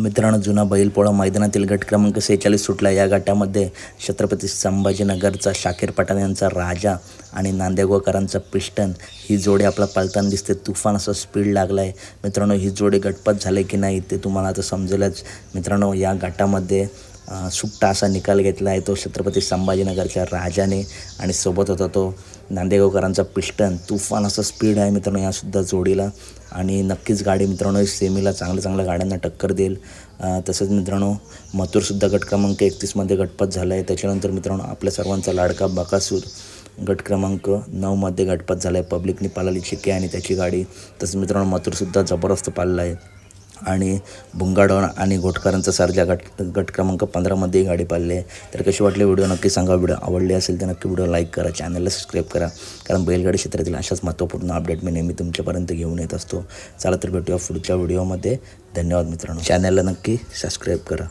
मित्रांनो जुना बैलपोळा मैदानातील गट क्रमांक सेहेचाळीस सुटला. या गटामध्ये छत्रपती संभाजीनगरचा शाकीर पठाण यांचा राजा आणि नांदेगोकरांचा पिस्टन ही जोडी आपला पालताना दिसते. तुफान असा स्पीड लागला आहे मित्रांनो ही जोडी गटपात झाले की नाही ते तुम्हाला आता समजेलच. मित्रांनो या गटामध्ये सुट्टा असा निकाल घेतला आहे तो छत्रपती संभाजीनगरच्या राजाने आणि सोबत होता तो नांदेगावकरांचा पिस्टन तुफान असं स्पीड आहे मित्रांनो यासुद्धा जोडीला. आणि नक्कीच गाडी मित्रांनो सेमीला चांगल्या चांगल्या गाड्यांना टक्कर देईल. तसंच मित्रांनो मथुरसुद्धा गट क्रमांक एकतीसमध्ये गटपात झाला आहे त्याच्यानंतर मित्रांनो आपल्या सर्वांचा लाडका बकासूर गट क्रमांक नऊमध्ये गटपात झाला आहे पब्लिकने पाळली चिके आणि त्याची गाडी. तसंच मित्रांनो मथुरसुद्धा जबरदस्त पाळला आहे आणि भुंगाडण आणि घोटकरांचा सारजा गट गट क्रमांक पंधरामध्ये ही गाडी पाळली आहे. तर कशी वाटली व्हिडिओ नक्की सांगा. व्हिडिओ आवडली असेल तर नक्की व्हिडिओ लाईक करा चॅनलला सबस्क्राईब करा. कारण बैलगाडी क्षेत्रातील अशाच महत्त्वपूर्ण अपडेट मी नेहमी तुमच्यापर्यंत घेऊन येत असतो. चला तर भेटूया पुढच्या व्हिडिओमध्ये. धन्यवाद मित्रांनो. चॅनलला नक्की सबस्क्राईब करा.